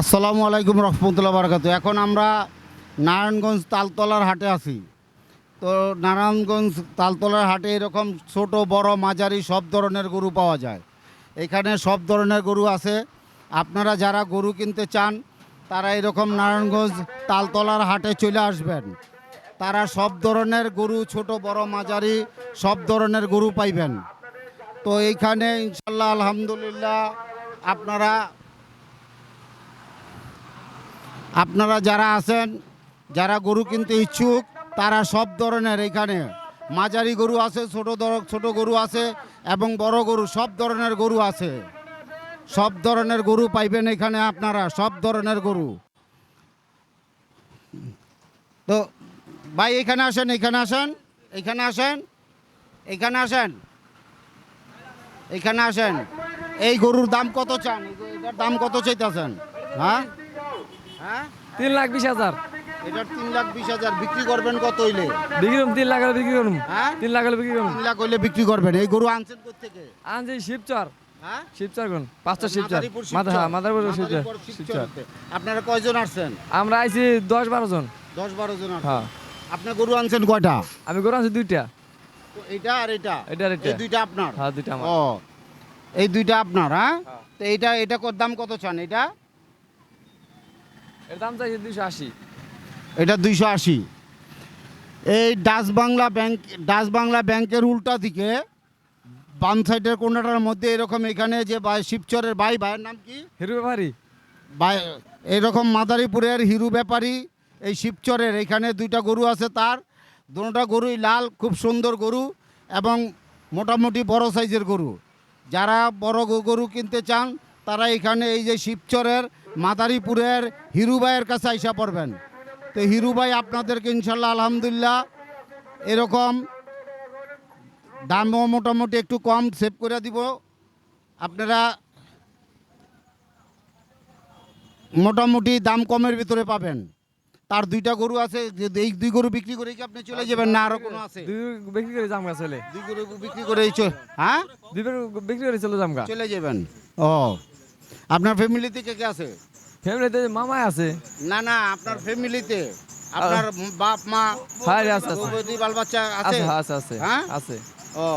আসসালামু আলাইকুম রহমতুল্লাহ বারকাত। এখন আমরা নারায়ণগঞ্জ তালতলার হাটে আছি। তো নারায়ণগঞ্জ তালতলার হাটে এরকম ছোট, বড়, মাঝারি সব ধরনের গরু পাওয়া যায়। এখানে সব ধরনের গরু আছে। আপনারা যারা গরু কিনতে চান, তারা এরকম নারায়ণগঞ্জ তালতলার হাটে চলে আসবেন। তারা সব ধরনের গরু, ছোট, বড়, মাঝারি সব ধরনের গরু পাইবেন। তো এইখানে ইনশাল্লাহ, আলহামদুলিল্লাহ, আপনারা আপনারা যারা আছেন, যারা গরু কিনতে ইচ্ছুক, তারা সব ধরনের এখানে মাঝারি গরু আছে, ছোট ছোট গরু আছে এবং বড় গরু, সব ধরনের গরু আছে। সব ধরনের গরু পাইবেন এখানে আপনারা, সব ধরনের গরু। তো ভাই, এখানে আসেন এখানে আসেন এখানে আসেন এখানে আসেন এখানে আসেন। এই গরুর দাম কত চান? এটার দাম কত চাইতেছেন? হ্যাঁ? হ্যাঁ? তিন লাখ বিশ হাজার। এটার তিন লাখ বিশ হাজার। বিক্রি করবেন কত হইলে? বিক্রি করুন তিন লাখ হলে বিক্রি করুন। হ্যাঁ? তিন লাখ হলে বিক্রি করুন। তিন লাখ বিক্রি করবেন। এই গরু আনছেন থেকে আনছি শিবচর। হ্যাঁ? শিবচর কোন? পাঁচটা শিবচর মাদারীপুর মাথা শিবচর। হ্যাঁ মাদারপুর শিবচর। শিবচর আপনারা কয়জন আসছেন? আমরা আইছি দশ বারো জন। দশ বারো জন হ্যাঁ। আপনার গরু আনছেন কয়টা? আমি গরু আনছি দুইটা। এটা আর এটা এটা আর এটা। দুইটা আপনার? হ্যাঁ দুইটা আমার। ও এই দুইটা আপনার হ্যাঁ। তো এইটা এটা কত দাম কত চান এটা এর দাম চাইছে দুইশো আশি। এটা দুইশো আশি। এই Dutch Bangla bank Dutch Bangla ব্যাংকের উল্টা দিকে বাম সাইডের কোনাটার মধ্যে এরকম এখানে যে শিবচরের ভাই ভাইয়ের নাম কি? হিরু ব্যাপারি। ভাই এরকম মাদারীপুরের হিরু ব্যাপারী এই শিবচরের এখানে দুইটা গরু আছে তার। দুটা গরুই লাল খুব সুন্দর গরু এবং মোটামুটি বড় সাইজের গরু। যারা বড় গরু কিনতে চান তারা এখানে এই যে শিবচরের মাদারীপুরের হিরু ভাইয়ের কাছে আইসা পড়বেন। তো হিরু ভাই আপনাদেরকে ইনশাল্লাহ আলহামদুলিল্লাহ এরকম দামও মোটামুটি একটু কম সেভ করে দিব। আপনারা মোটামুটি দাম কমের ভিতরে পাবেন। তার দুইটা গরু আছে যে এই দুই গরু বিক্রি করে কি আপনি চলে যাবেন না আরও কোনো আছে? দুই বিক্রি করে জামগা চলে। দুই গরু বিক্রি করে হ্যাঁ? দুই বিক্রি করে চলে জামগা। চলে যাবেন। ও আপনার ফ্যামিলিতে কে কে আছে? ফ্যামিলিতে মামাই আছে। না না আপনার ফ্যামিলিতে আপনার বাপ মা হ্যাঁ আছে আছে। বাল বাচ্চা আছে? আছে আছে আছে। হ্যাঁ? আছে। ও।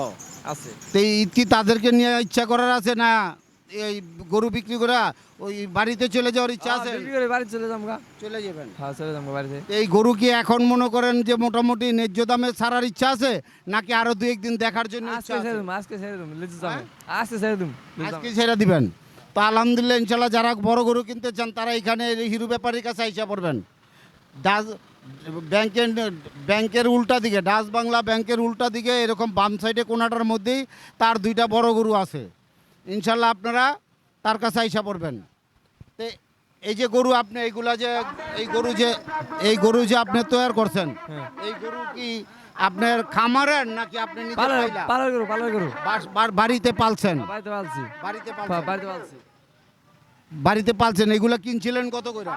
আছে। তো এই ঈদ কি তাদেরকে নিয়ে ইচ্ছা করার আছে না এই গরু বিক্রি করা? ওই বাড়িতে চলে যাওয়ার ইচ্ছা আছে? বিক্রি করে বাড়ি চলে চলে যাবেন। হ্যাঁ চলে বাড়িতে। এই গরু কি এখন মনে করেন যে মোটামুটি ন্যায্য দামে ছাড়ার ইচ্ছা আছে? নাকি আরও দুই একদিন দেখার জন্য আজকে ছেড়ে আজকে ছেড়ে জামে আজকে ছেড়ে আজকে ছেড়ে দিবেন? তো আলহামদুলিল্লাহ ইনশাল্লাহ যারা বড় গরু কিনতে চান তারা এখানে হিরু ব্যাপারীর কাছে আইসা পড়বেন। ডাস ব্যাংকের ব্যাংকের উল্টা দিকে ডাস বাংলা ব্যাংকের উল্টা দিকে এরকম বাম সাইডে কোনাটার মধ্যেই তার দুইটা বড় গরু আছে। ইনশাল্লাহ আপনারা তার কাছে আইসা পড়বেন। তো এই যে গরু আপনি এইগুলা যে এই গরু যে এই গরু যে আপনি তৈরি করছেন হ্যাঁ। এই গরু কি আপনার খামারের নাকি আপনি নিজে পাইলা? পালার গরু পালার গরু বাড়িতে পালছেন? বাড়িতে পালছি। বাড়িতে হ্যাঁ, পালছেন? বাড়িতে পালছি। বাড়িতে পালছেন? এগুলা কিনছিলেন কত করে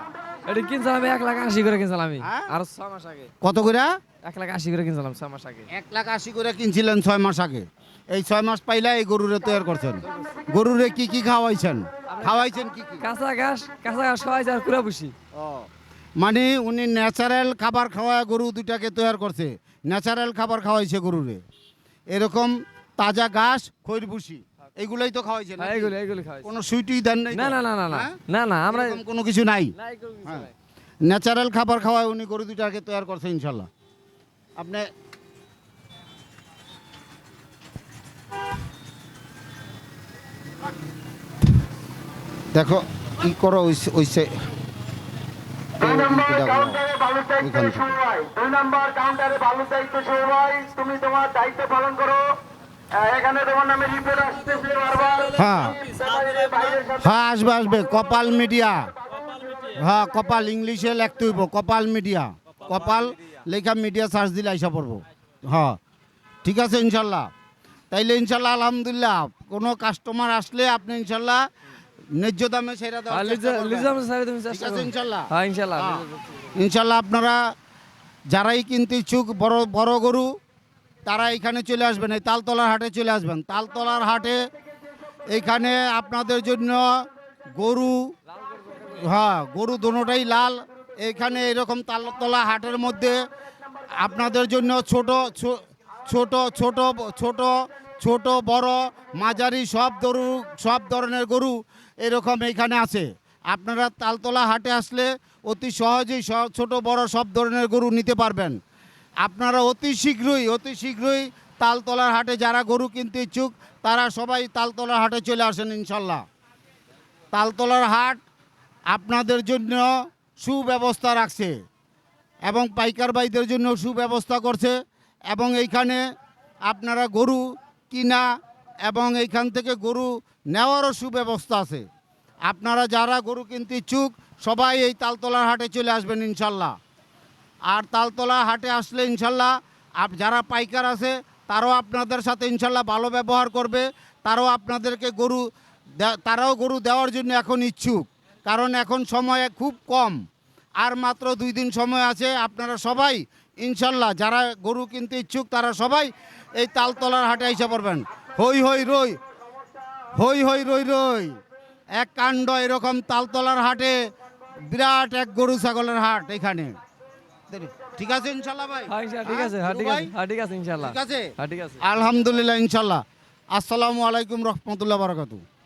এটা কিনছিলাম আমি এক লাখ আশি করে কিনছিলাম আমি। হ্যাঁ? আর ছ মাস আগে। কত করে এক লাখ আশি করে কিনছিলাম ছ মাস আগে। এক লাখ আশি করে কিনছিলেন ছয় মাস আগে। এই ছয় মাস পাইলা এই গরুরে তৈরি করছেন। গরুরে কি কি খাওয়াইছেন? খাওয়াইছেন কি কি? কাঁচা ঘাস কাঁচা ঘাস খাওয়াইছে আর কুড়া বসি মানে উনি ন্যাচারাল খাবার খাওয়ায় গরু দুটাকে তৈরি করছে ন্যাচারাল খাবার খাওয়াইছে গরুরে এরকম তাজা ঘাস খৈর ভুসি এগুলাই তো খাওয়াইছে নাকি? এইগুলো এইগুলো খাওয়াইছে কোনো সুইটুই দেন নাই না না না না না হ্যাঁ? না না আমরা এরকম কোনো কিছু না। নাই। ন্যাচারাল খাবার খাওয়ায় উনি গরু দুটাকে তৈরি করছে ইনশাল্লাহ আপনি দেখো কি করো ওই তুমি তোমার দায়িত্ব পালন করো। এখানে তোমার নামে রিপোর্ট আসতেছে বারবার। হ্যাঁ। হ্যাঁ আসবে আসবে। কপাল মিডিয়া। হ্যাঁ কপাল ইংলিশে লিখতে হইব। কপাল মিডিয়া। কপাল লেখা মিডিয়া সার্চ দিলে আইসা পড়ব। হ্যাঁ। ঠিক আছে ইনশাল্লাহ। তাইলে ইনশাল্লাহ আলহামদুলিল্লাহ। কোনো কাস্টমার আসলে আপনি ইনশাল্লাহ ন্যায্য দামে দেওয়ার চেষ্টা করবেন। ঠিক আছে ইনশাল্লাহ হ্যাঁ ইনশাল্লাহ হ্যাঁ। ইনশাল্লাহ আপনারা যারাই কিনতে ইচ্ছুক বড় বড় গরু তারা এখানে চলে আসবেন এই তালতলার হাটে চলে আসবেন তালতলার হাটে এখানে আপনাদের জন্য গরু হ্যাঁ গরু দোনোটাই লাল এখানে এরকম তালতলা হাটের মধ্যে আপনাদের জন্য ছোট ছো- ছোট ছোট ছোট ছোট, বড়, মাঝারি, সব গরু সব ধরনের গরু এরকম এখানে আছে। আপনারা তালতলা হাটে আসলে অতি সহজেই ছোট, বড় সব ধরনের গরু নিতে পারবেন। আপনারা অতি শীঘ্রই অতি শীঘ্রই তালতলার হাটে যারা গরু কিনতে ইচ্ছুক, তারা সবাই তালতলার হাটে চলে আসেন ইনশাল্লাহ। তালতলার হাট আপনাদের জন্য সুব্যবস্থা রাখছে এবং পাইকার ভাইদের জন্য সুব্যবস্থা করছে এবং এইখানে আপনারা গরু কিনা এবং এইখান থেকে গরু নেওয়ারও সুব্যবস্থা আছে। আপনারা যারা গরু কিনতে ইচ্ছুক, সবাই এই তালতলার হাটে চলে আসবেন ইনশাল্লাহ। আর তালতলা হাটে আসলে ইনশাল্লাহ আপ যারা পাইকার আছে, তারাও আপনাদের সাথে ইনশাল্লাহ ভালো ব্যবহার করবে। তারাও আপনাদেরকে গরু তারাও গরু দেওয়ার জন্য এখন ইচ্ছুক। কারণ এখন সময় খুব কম। আর মাত্র দুই দিন সময় আছে আপনারা সবাই ইনশাল্লাহ যারা গরু কিনতে ইচ্ছুক তারা সবাই এই তালতলার হাটে এসে পড়বেন। হই হই রই হই হই রই রই এক কাণ্ড এরকম তালতলার হাটে বিরাট এক গরু ছাগলের হাট এখানে। ঠিক আছে ইনশাল্লাহ ভাই? ঠিক আছে ঠিক আছে ঠিক আছে ইনশাল্লাহ। ঠিক আছে? ঠিক আছে। আলহামদুলিল্লাহ ইনশাল্লাহ। আসসালামু আলাইকুম রহমতুল্লাহ বারাকাতু